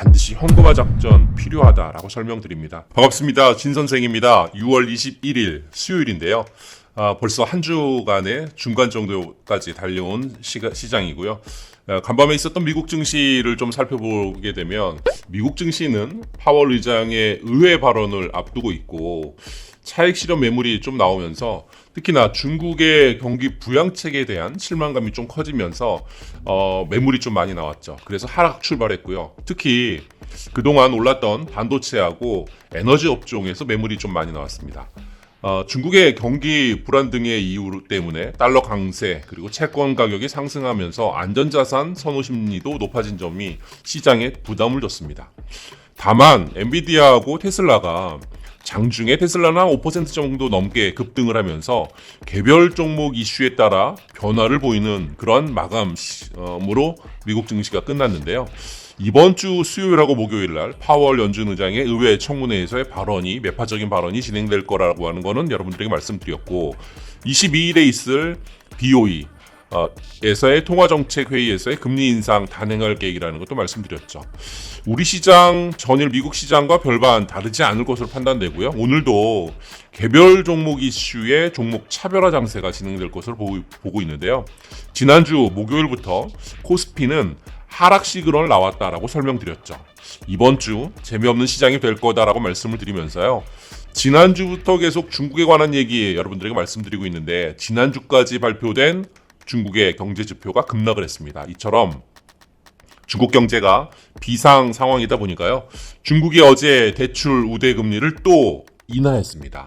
반드시 현금화 작전 필요하다라고 설명드립니다. 반갑습니다. 진 선생입니다. 6월 21일 수요일인데요. 아, 벌써 한 주간의 중간 정도까지 달려온 시가, 시장이고요. 아, 간밤에 있었던 미국 증시를 좀 살펴보게 되면 미국 증시는 파월 의장의 의회 발언을 앞두고 있고 차익 실현 매물이 좀 나오면서 특히나 중국의 경기 부양책에 대한 실망감이 좀 커지면서 어, 매물이 좀 많이 나왔죠. 그래서 하락 출발했고요. 특히 그동안 올랐던 반도체하고 에너지 업종에서 매물이 좀 많이 나왔습니다. 어, 중국의 경기 불안 등의 이유 때문에 달러 강세 그리고 채권 가격이 상승하면서 안전자산 선호 심리도 높아진 점이 시장에 부담을 줬습니다. 다만 엔비디아하고 테슬라가 장중에 테슬라는 한 5% 정도 넘게 급등을 하면서 개별 종목 이슈에 따라 변화를 보이는 그런 마감으로 미국 증시가 끝났는데요. 이번 주 수요일하고 목요일 날 파월 연준 의장의 의회 청문회에서의 발언이 매파적인 발언이 진행될 거라고 하는 거는 여러분들에게 말씀드렸고 22일에 있을 BOE 어, 에서의 통화정책회의에서의 금리 인상 단행할 계획이라는 것도 말씀드렸죠. 우리 시장 전일 미국 시장과 별반 다르지 않을 것으로 판단되고요. 오늘도 개별 종목 이슈의 종목 차별화 장세가 진행될 것으로 보고 있는데요. 지난주 목요일부터 코스피는 하락 시그널 나왔다라고 설명드렸죠. 이번 주 재미없는 시장이 될 거다라고 말씀을 드리면서요. 지난주부터 계속 중국에 관한 얘기 여러분들에게 말씀드리고 있는데 지난주까지 발표된 중국의 경제 지표가 급락을 했습니다. 이처럼 중국 경제가 비상 상황이다 보니까요. 중국이 어제 대출 우대 금리를 또 인하했습니다.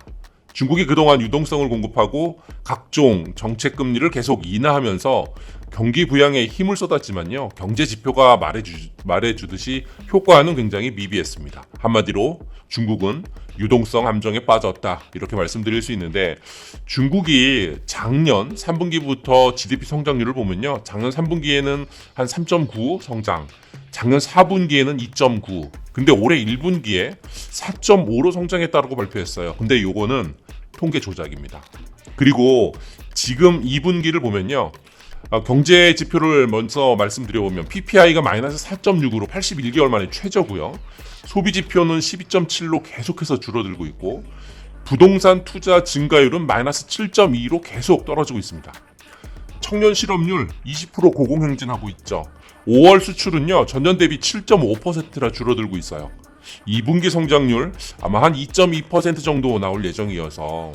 중국이 그동안 유동성을 공급하고 각종 정책 금리를 계속 인하하면서 경기 부양에 힘을 쏟았지만요. 경제 지표가 말해주, 말해주듯이 효과는 굉장히 미비했습니다. 한마디로 중국은 유동성 함정에 빠졌다. 이렇게 말씀드릴 수 있는데 중국이 작년 3분기부터 GDP 성장률을 보면요. 작년 3분기에는 한 3.9 성장, 작년 4분기에는 2.9. 근데 올해 1분기에 4.5로 성장했다고 발표했어요. 근데 요거는 통계 조작입니다. 그리고 지금 2분기를 보면요. 어, 경제 지표를 먼저 말씀드려보면 PPI가 마이너스 4.6으로 81개월 만에 최저고요. 소비 지표는 12.7로 계속해서 줄어들고 있고 부동산 투자 증가율은 마이너스 7.2로 계속 떨어지고 있습니다. 청년 실업률 20% 고공행진하고 있죠. 5월 수출은요 전년 대비 7.5%나 줄어들고 있어요. 2분기 성장률 아마 한 2.2% 정도 나올 예정이어서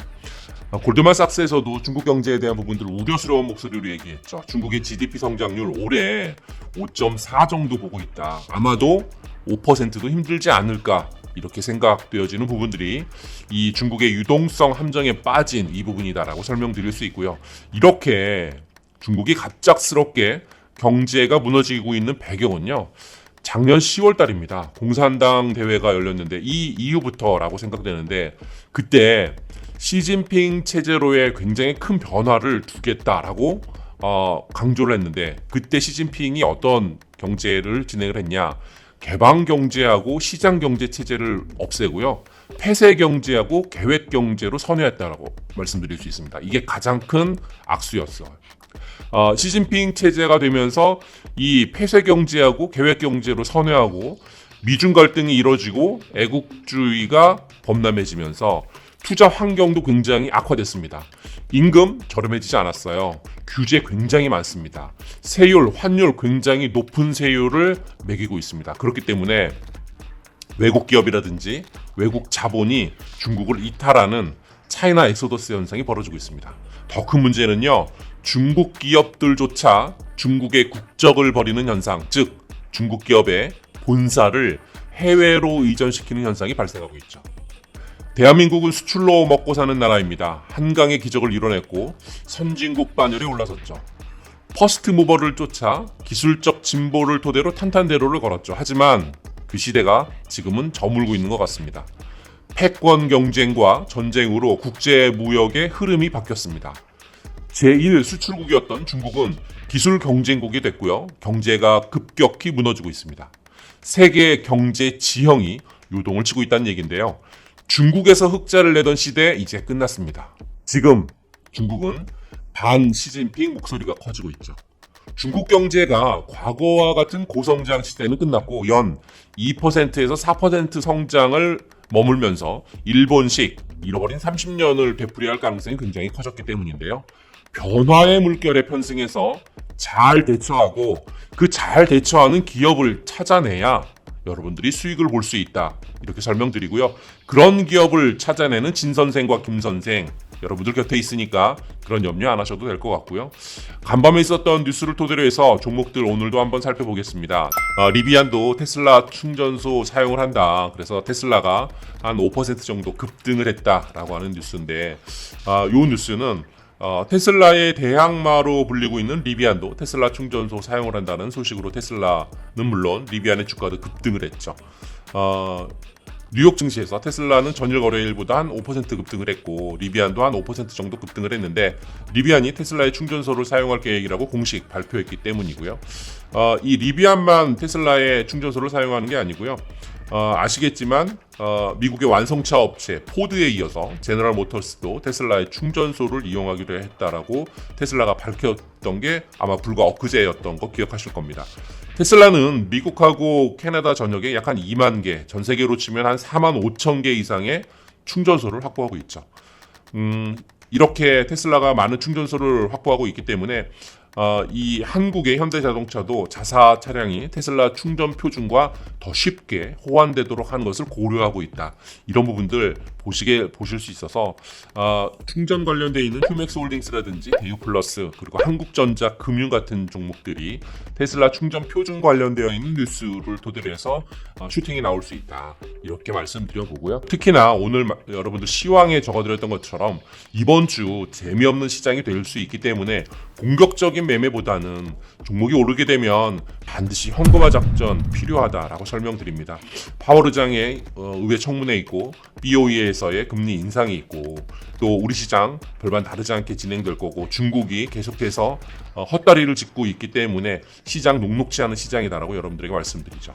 골드만삭스에서도 중국 경제에 대한 부분들 우려스러운 목소리로 얘기했죠. 중국의 GDP 성장률 올해 5.4 정도 보고 있다. 아마도 5%도 힘들지 않을까 이렇게 생각되어지는 부분들이 이 중국의 유동성 함정에 빠진 이 부분이다라고 설명드릴 수 있고요. 이렇게 중국이 갑작스럽게 경제가 무너지고 있는 배경은요. 작년 10월 달입니다. 공산당 대회가 열렸는데 이 이후부터라고 생각되는데 그때 시진핑 체제로의 굉장히 큰 변화를 두겠다라고 어, 강조를 했는데 그때 시진핑이 어떤 경제를 진행을 했냐 개방 경제하고 시장 경제 체제를 없애고요 폐쇄 경제하고 계획 경제로 선회했다라고 말씀드릴 수 있습니다. 이게 가장 큰 악수였어요. 어, 시진핑 체제가 되면서 이 폐쇄 경제하고 계획 경제로 선회하고 미중 갈등이 이뤄지고 애국주의가 범람해지면서 투자 환경도 굉장히 악화됐습니다. 임금 저렴해지지 않았어요. 규제 굉장히 많습니다. 세율, 환율 굉장히 높은 세율을 매기고 있습니다. 그렇기 때문에 외국 기업이라든지 외국 자본이 중국을 이탈하는 차이나 엑소더스 현상이 벌어지고 있습니다. 더 큰 문제는요. 중국 기업들조차 중국의 국적을 버리는 현상, 즉 중국 기업의 본사를 해외로 이전시키는 현상이 발생하고 있죠. 대한민국은 수출로 먹고 사는 나라입니다. 한강의 기적을 이뤄냈고 선진국 반열에 올라섰죠. 퍼스트 무버를 쫓아 기술적 진보를 토대로 탄탄대로를 걸었죠. 하지만 그 시대가 지금은 저물고 있는 것 같습니다. 패권 경쟁과 전쟁으로 국제 무역의 흐름이 바뀌었습니다. 제1 수출국이었던 중국은 기술 경쟁국이 됐고요. 경제가 급격히 무너지고 있습니다. 세계 경제 지형이 요동을 치고 있다는 얘기인데요. 중국에서 흑자를 내던 시대 이제 끝났습니다. 지금 중국은 반 시진핑 목소리가 커지고 있죠. 중국 경제가 과거와 같은 고성장 시대는 끝났고 연 2%에서 4% 성장을 머물면서 일본식 잃어버린 30년을 되풀이할 가능성이 굉장히 커졌기 때문인데요. 변화의 물결에 편승해서 잘 대처하고 그 잘 대처하는 기업을 찾아내야 여러분들이 수익을 볼 수 있다. 이렇게 설명드리고요. 그런 기업을 찾아내는 진 선생과 김 선생 여러분들 곁에 있으니까 그런 염려 안 하셔도 될 것 같고요. 간밤에 있었던 뉴스를 토대로 해서 종목들 오늘도 한번 살펴보겠습니다. 어, 리비안도 테슬라 충전소 사용을 한다. 그래서 테슬라가 한 5% 정도 급등을 했다라고 하는 뉴스인데 아, 이 뉴스는 어, 테슬라의 대항마로 불리고 있는 리비안도 테슬라 충전소 사용을 한다는 소식으로 테슬라는 물론 리비안의 주가도 급등을 했죠. 어, 뉴욕 증시에서 테슬라는 전일 거래일보다 한 5% 급등을 했고 리비안도 한 5% 정도 급등을 했는데 리비안이 테슬라의 충전소를 사용할 계획이라고 공식 발표했기 때문이고요. 어, 이 리비안만 테슬라의 충전소를 사용하는 게 아니고요. 어, 아시겠지만 어, 미국의 완성차 업체 포드에 이어서 제너럴 모터스도 테슬라의 충전소를 이용하기로 했다라고 테슬라가 밝혔던 게 아마 불과 엊그제였던 거 기억하실 겁니다. 테슬라는 미국하고 캐나다 전역에 약 한 2만 개, 전 세계로 치면 한 4만 5천 개 이상의 충전소를 확보하고 있죠. 음, 이렇게 테슬라가 많은 충전소를 확보하고 있기 때문에 어, 이 한국의 현대자동차도 자사 차량이 테슬라 충전 표준과 더 쉽게 호환되도록 하는 것을 고려하고 있다. 이런 부분들 보시게 보실 수 있어서 어, 충전 관련돼 있는 휴맥스 홀딩스라든지 대유플러스 그리고 한국전자 금융 같은 종목들이 테슬라 충전 표준 관련되어 있는 뉴스를 토대로 해서 어, 슈팅이 나올 수 있다. 이렇게 말씀드려 보고요. 특히나 오늘 마- 여러분들 시황에 적어드렸던 것처럼 이번 주 재미없는 시장이 될 수 있기 때문에 공격적인 매매보다는 종목이 오르게 되면 반드시 현금화 작전 필요하다라고 설명드립니다. 파월 의장의 어, 의회 청문회 있고 BOE에서의 금리 인상이 있고 또 우리 시장 별반 다르지 않게 진행될 거고 중국이 계속해서 어, 헛다리를 짚고 있기 때문에 시장 녹록지 않은 시장이다라고 여러분들에게 말씀드리죠.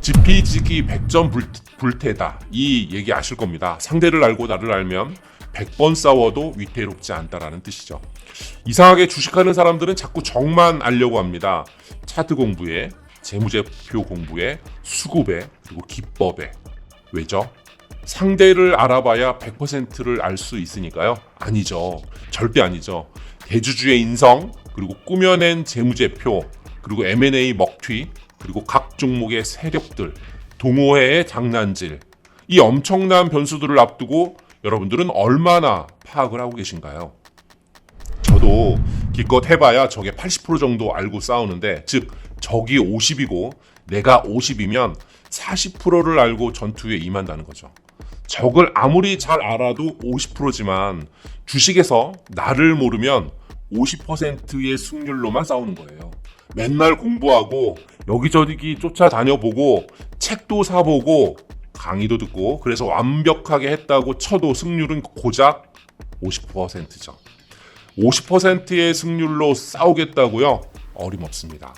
지피지기 100점 불, 불태다. 이 얘기 아실 겁니다. 상대를 알고 나를 알면 100번 싸워도 위태롭지 않다라는 뜻이죠. 이상하게 주식하는 사람들은 자꾸 정만 알려고 합니다. 차트 공부에, 재무제표 공부에, 수급에, 그리고 기법에. 왜죠? 상대를 알아봐야 100%를 알 수 있으니까요. 아니죠. 절대 아니죠. 대주주의 인성, 그리고 꾸며낸 재무제표, 그리고 M&A 먹튀, 그리고 각 종목의 세력들, 동호회의 장난질. 이 엄청난 변수들을 앞두고 여러분들은 얼마나 파악을 하고 계신가요? 저도 기껏 해봐야 저게 80% 정도 알고 싸우는데, 즉, 적이 50이고 내가 50이면 40%를 알고 전투에 임한다는 거죠. 적을 아무리 잘 알아도 50%지만 주식에서 나를 모르면 50%의 승률로만 싸우는 거예요. 맨날 공부하고 여기저기 쫓아다녀보고 책도 사보고 강의도 듣고 그래서 완벽하게 했다고 쳐도 승률은 고작 50%죠. 50%의 승률로 싸우겠다고요? 어림없습니다.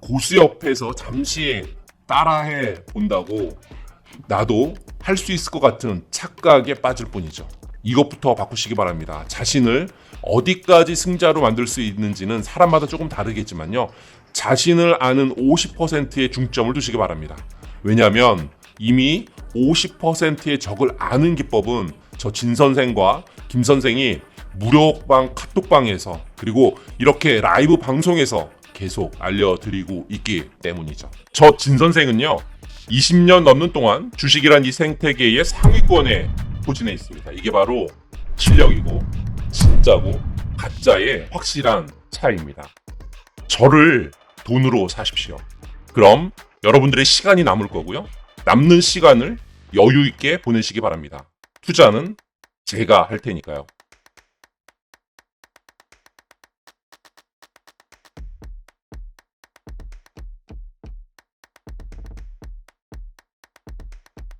고수 옆에서 잠시 따라해 본다고 나도 할 수 있을 것 같은 착각에 빠질 뿐이죠. 이것부터 바꾸시기 바랍니다. 자신을 어디까지 승자로 만들 수 있는지는 사람마다 조금 다르겠지만요. 자신을 아는 50%의 중점을 두시기 바랍니다. 왜냐하면 이미 50%의 적을 아는 기법은 저 진 선생과 김 선생이 무료방 카톡방에서 그리고 이렇게 라이브 방송에서 계속 알려드리고 있기 때문이죠. 저 진 선생은요, 20년 넘는 동안 주식이란 이 생태계의 상위권에 포진해 있습니다. 이게 바로 실력이고, 진짜고, 가짜의 확실한 차이입니다. 저를 돈으로 사십시오. 그럼 여러분들의 시간이 남을 거고요. 남는 시간을 여유 있게 보내시기 바랍니다. 투자는 제가 할 테니까요.